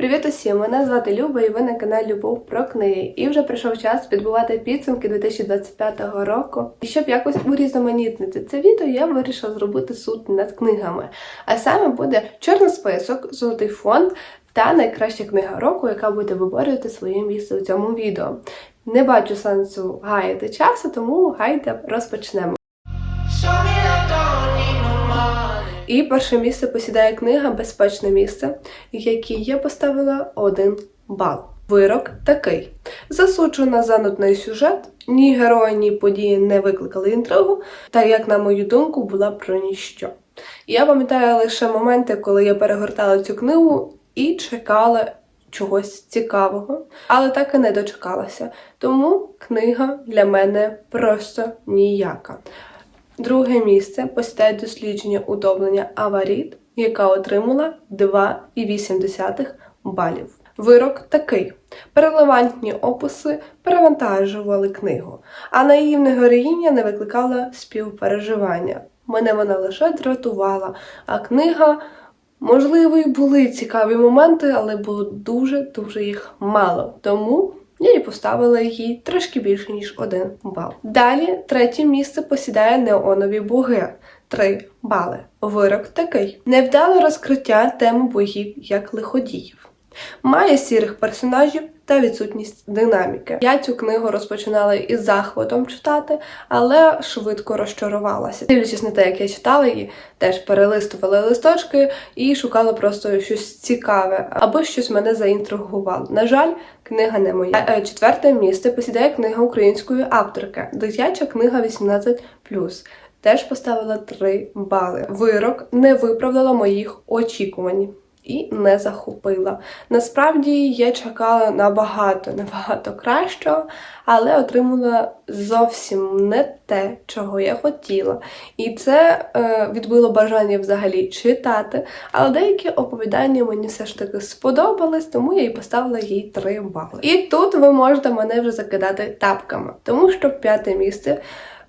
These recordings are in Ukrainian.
Привіт усім! Мене звати Люба і ви на каналі Любов про книги. І вже прийшов час підбивати підсумки 2025 року. І щоб якось урізноманітнити це відео, я вирішила зробити суд над книгами. А саме буде чорний список, золотий фонд та найкраща книга року, яка буде виборювати своє місце у цьому відео. Не бачу сенсу гаяти часу, тому гайте розпочнемо. І перше місце посідає книга Безпечне місце, якій я поставила один бал. Вирок такий: засуджу на занудний сюжет, ні герої, ні події не викликали інтригу, та як, на мою думку, була про ніщо. Я пам'ятаю лише моменти, коли я перегортала цю книгу і чекала чогось цікавого, але так і не дочекалася. Тому книга для мене просто ніяка. Друге місце посідає дослідження удоблення Аваріт, яка отримала 2,8 балів. Вирок такий: переливантні описи перевантажували книгу, а наївна героїня не викликала співпереживання. Мене вона лише дратувала, а книга, можливо, і були цікаві моменти, але було дуже-дуже їх мало. Тому я поставила їй трошки більше, ніж один бал. Далі третє місце посідає неонові боги. 3 бали. Вирок такий: невдале розкриття теми богів як лиходіїв. Має сірих персонажів та відсутність динаміки. Я цю книгу розпочинала із захватом читати, але швидко розчарувалася. Дивлячись на те, як я читала її, теж перелистувала листочки і шукала просто щось цікаве або щось мене заінтригувало. На жаль, книга не моя. Е, Четверте місце посідає книга української авторки. Дитяча книга 18+. Теж поставила 3 бали. Вирок не виправдала моїх очікувань. І не захопила. Насправді я чекала набагато, набагато кращого, але отримала зовсім не те, чого я хотіла. І це е, відбило бажання взагалі читати. Але деякі оповідання мені все ж таки сподобались, тому я і поставила їй 3 бали. І тут ви можете мене вже закидати тапками, тому що п'яте місце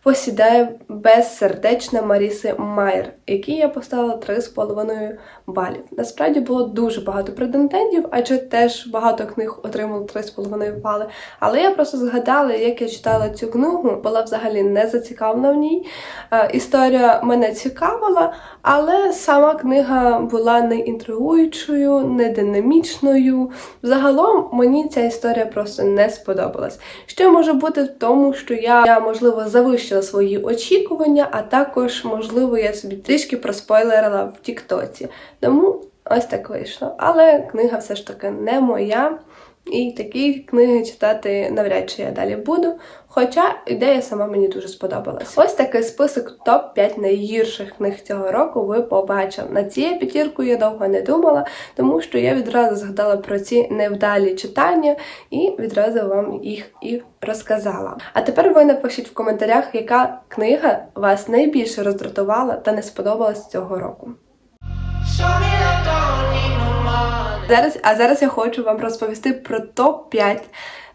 посідає безсердечна Маріси Майер, якій я поставила 3,5 балів. Насправді було дуже багато претендентів, адже теж багато книг отримали 3,5 бали. Але я просто згадала, як я читала цю книгу, була взагалі не зацікавлена в ній. Е, Історія мене цікавила, але сама книга була не інтригуючою, не динамічною. Загалом мені ця історія просто не сподобалась. Що може бути в тому, що я, можливо, завищила свої очікування, а також, можливо, я собі трішки проспойлерила в Тіктоці. Тому ось так вийшло. Але книга все ж таки не моя. І такі книги читати навряд чи я далі буду. Хоча ідея сама мені дуже сподобалась. Ось такий список топ-5 найгірших книг цього року ви побачили. На цією п'ятіркою я довго не думала, тому що я відразу згадала про ці невдалі читання і відразу вам їх і розказала. А тепер ви напишіть в коментарях, яка книга вас найбільше роздратувала та не сподобалась цього року. Зараз, а зараз я хочу вам розповісти про топ-5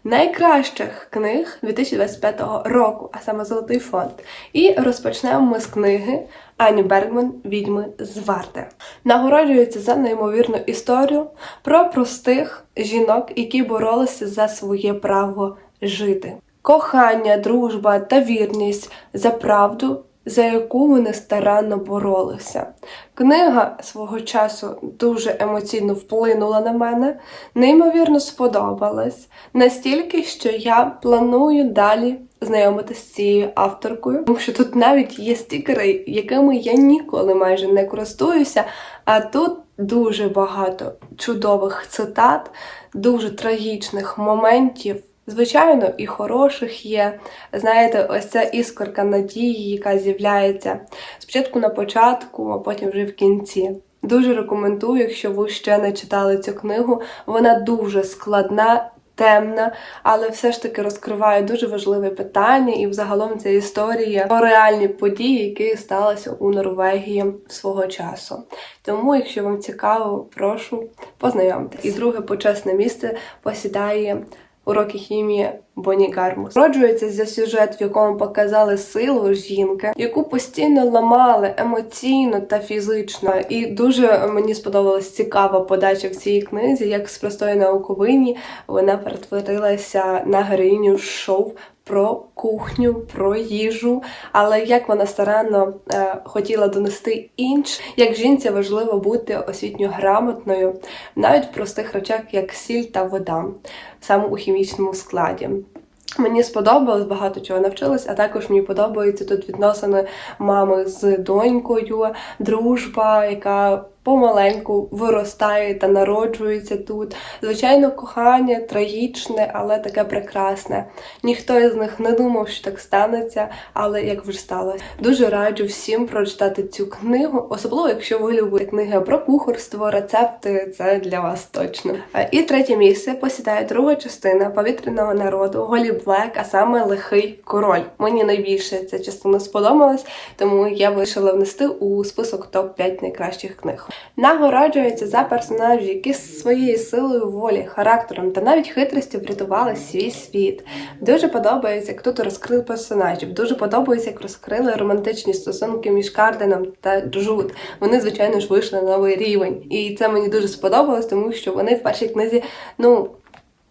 найкращих книг 2025 року, а саме Золотий фонд. І розпочнемо ми з книги Ані Бергман Відьми з Варти. Нагороджується за неймовірну історію про простих жінок, які боролися за своє право жити. Кохання, дружба та вірність за правду за яку вони старанно боролися. Книга свого часу дуже емоційно вплинула на мене, неймовірно сподобалась, настільки, що я планую далі знайомитися з цією авторкою, тому що тут навіть є стікери, якими я ніколи майже не користуюся, а тут дуже багато чудових цитат, дуже трагічних моментів. Звичайно, і хороших є. Знаєте, ось ця іскорка надії, яка з'являється спочатку на початку, а потім вже в кінці. Дуже рекомендую, якщо ви ще не читали цю книгу. Вона дуже складна, темна, але все ж таки розкриває дуже важливе питання, і взагалом ця історія про реальні події, які сталися у Норвегії свого часу. Тому, якщо вам цікаво, прошу познайомитись. І друге почесне місце посідає Уроки хімії Боні Гармус. Роджується за сюжет, в якому показали силу жінки, яку постійно ламали емоційно та фізично. І дуже мені сподобалась цікава подача в цій книзі, як з простої науковині вона перетворилася на героїню шоу. Про кухню, про їжу, але як вона старанно е, хотіла донести інш, як жінці важливо бути освітньо грамотною, навіть в простих речах, як сіль та вода, саме у хімічному складі. Мені сподобалось багато чого навчилась, а також мені подобаються тут відносини мами з донькою, дружба, яка помаленьку виростає та народжується тут. Звичайно, кохання трагічне, але таке прекрасне. Ніхто із них не думав, що так станеться, але як вже сталося. Дуже раджу всім прочитати цю книгу, особливо якщо ви любите книги про кухарство, рецепти, це для вас точно. Е, І третє місце посідає друга частина повітряного народу Голі Блек, а саме лихий король. Мені найбільше ця частина сподобалась, тому я вирішила внести у список топ 5 найкращих книг. Нагороджується за персонажів, які своєю силою волі, характером та навіть хитрістю врятували свій світ. Дуже подобається, як тут розкрили персонажів. Дуже подобається, як розкрили романтичні стосунки між Карденом та Джуд. Вони, звичайно ж, вийшли на новий рівень. І це мені дуже сподобалось, тому що вони в першій книзі, ну.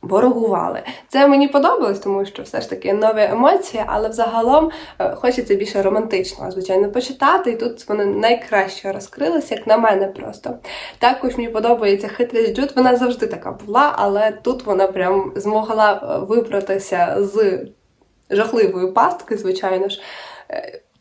Ворогували. Це мені подобалось, тому що все ж таки нові емоції, але взагалом е, хочеться більше романтичного, звичайно, почитати. І тут вони найкраще розкрилися, як на мене просто. Також мені подобається хитрість Джуд. Вона завжди така була, але тут вона прям змогла е, вибратися з жахливої пастки, звичайно ж.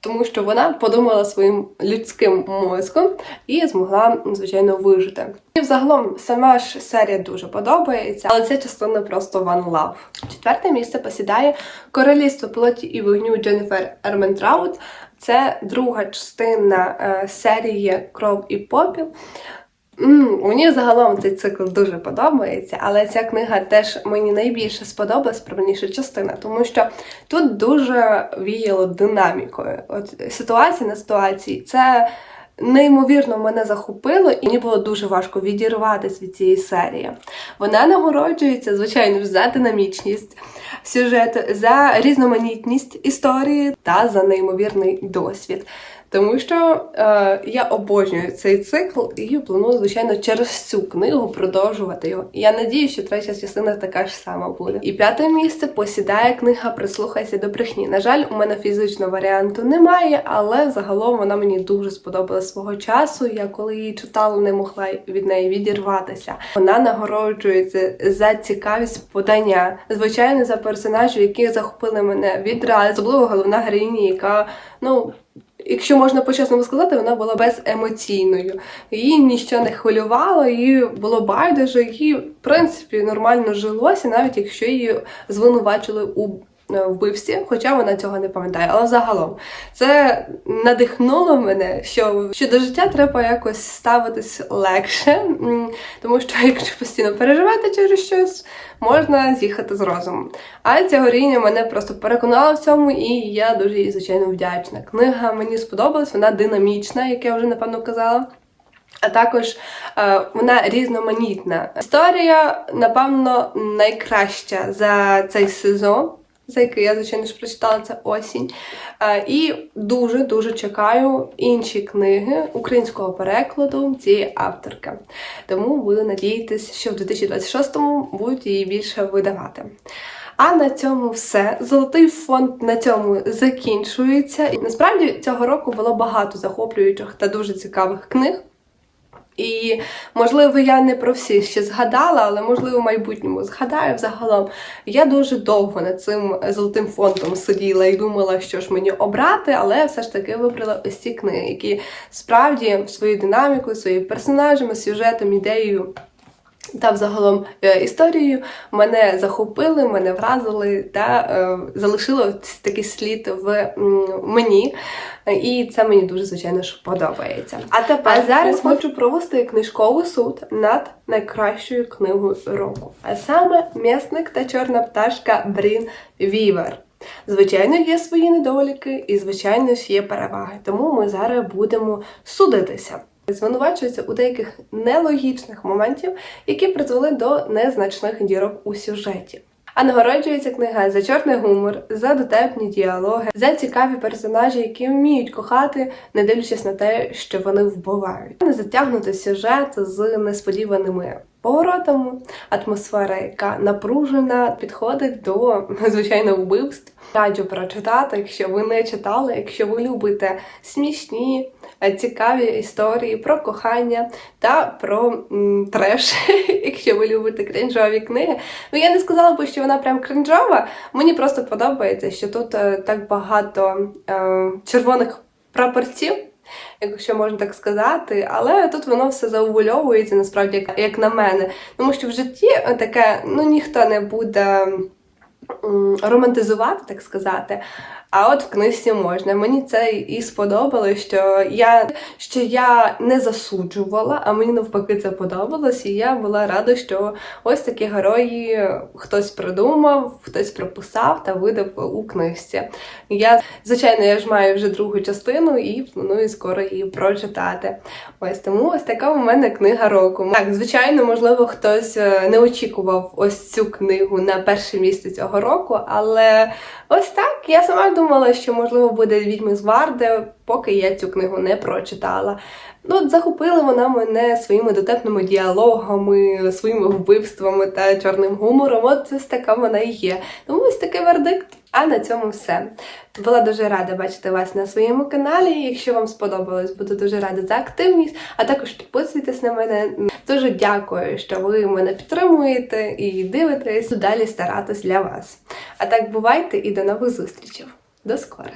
Тому що вона подумала своїм людським мозком і змогла, звичайно, вижити. І взагалом сама ж серія дуже подобається, але ця частина просто one love. Четверте місце посідає Королівство плоті і вогню Дженніфер Ерментраут. Це друга частина е, серії Кров і попіл. Мені загалом цей цикл дуже подобається, але ця книга теж мені найбільше сподобалась правильніше частина, тому що тут дуже віяло динамікою. От ситуація на ситуації це неймовірно мене захопило, і мені було дуже важко відірватися від цієї серії. Вона нагороджується, звичайно за динамічність сюжету, за різноманітність історії та за неймовірний досвід. Тому що е, я обожнюю цей цикл і планую, звичайно, через цю книгу продовжувати його. Я надію, що третя частина така ж сама буде. І п'яте місце посідає книга Прислухайся до брехні. На жаль, у мене фізичного варіанту немає, але загалом вона мені дуже сподобалась свого часу. Я коли її читала, не могла від неї відірватися. Вона нагороджується за цікавість подання, звичайно, за персонажів, які захопили мене відразу, особливо головна героїня, яка ну. Якщо можна по-чесному сказати, вона була беземоційною. Її нічого не хвилювало, її було байдуже, їй, в принципі, нормально жилося, навіть якщо її звинувачили у вбивстві, хоча вона цього не пам'ятає. Але загалом це надихнуло мене, що, що до життя треба якось ставитись легше, тому що якщо постійно переживати через щось, можна з'їхати з розуму. А ця горіння мене просто переконала в цьому, і я дуже їй, звичайно, вдячна. Книга мені сподобалась, вона динамічна, як я вже напевно казала. А також е, вона різноманітна. Історія, напевно, найкраща за цей сезон, за який я, звичайно ж, прочитала це осінь. Е, і дуже-дуже чекаю інші книги українського перекладу цієї авторки. Тому буду надіятися, що в 2026-му будуть її більше видавати. А на цьому все. Золотий фонд на цьому закінчується. І насправді цього року було багато захоплюючих та дуже цікавих книг. І, можливо, я не про всі ще згадала, але можливо в майбутньому згадаю взагалом. Я дуже довго над цим золотим фондом сиділа і думала, що ж мені обрати, але все ж таки вибрала ось ці книги, які справді своєю динамікою, своїми персонажами, сюжетом, ідеєю. Та взагалом е, історією мене захопили, мене вразили та е, залишило такий слід в мені. І це мені дуже звичайно ж подобається. А тепер зараз хочу провести книжковий суд над найкращою книгою року. А саме м'ясник та чорна пташка Брін Вівер. Звичайно, є свої недоліки, і звичайно ж є переваги. Тому ми зараз будемо судитися. Звинувачується у деяких нелогічних моментів, які призвели до незначних дірок у сюжеті. А нагороджується книга за чорний гумор, за дотепні діалоги, за цікаві персонажі, які вміють кохати, не дивлячись на те, що вони вбивають. Не затягнути сюжет з несподіваними поворотами, атмосфера, яка напружена, підходить до звичайно вбивств. Раджу прочитати, якщо ви не читали, якщо ви любите смішні, цікаві історії про кохання та про м, треш, якщо ви любите крінжові книги. Ну я не сказала би, що вона прям крінжова. Мені просто подобається, що тут е, так багато е, червоних прапорців. Якщо можна так сказати, але тут воно все заувульовується, насправді, як, на мене. Тому що в житті таке ну ніхто не буде романтизувати, так сказати. А от в книжці можна. Мені це і сподобалось, що я, що я не засуджувала, а мені навпаки це подобалось. І я була рада, що ось такі герої хтось придумав, хтось прописав та видав у книжці. Я, звичайно, я ж маю вже другу частину і планую скоро її прочитати. Ось тому ось така у мене книга року. Так, звичайно, можливо, хтось е, не очікував ось цю книгу на перше місце цього року, але ось так я сама думала, що можливо буде відьми з Варди, поки я цю книгу не прочитала. Ну, от захопила вона мене своїми дотепними діалогами, своїми вбивствами та чорним гумором. От ось така вона і є. Тому ось такий вердикт. А на цьому все. Була дуже рада бачити вас на своєму каналі. Якщо вам сподобалось, буду дуже рада за активність. А також підписуйтесь на мене. Дуже дякую, що ви мене підтримуєте і дивитесь. Далі старатись для вас. А так бувайте і до нових зустрічей. До скорих!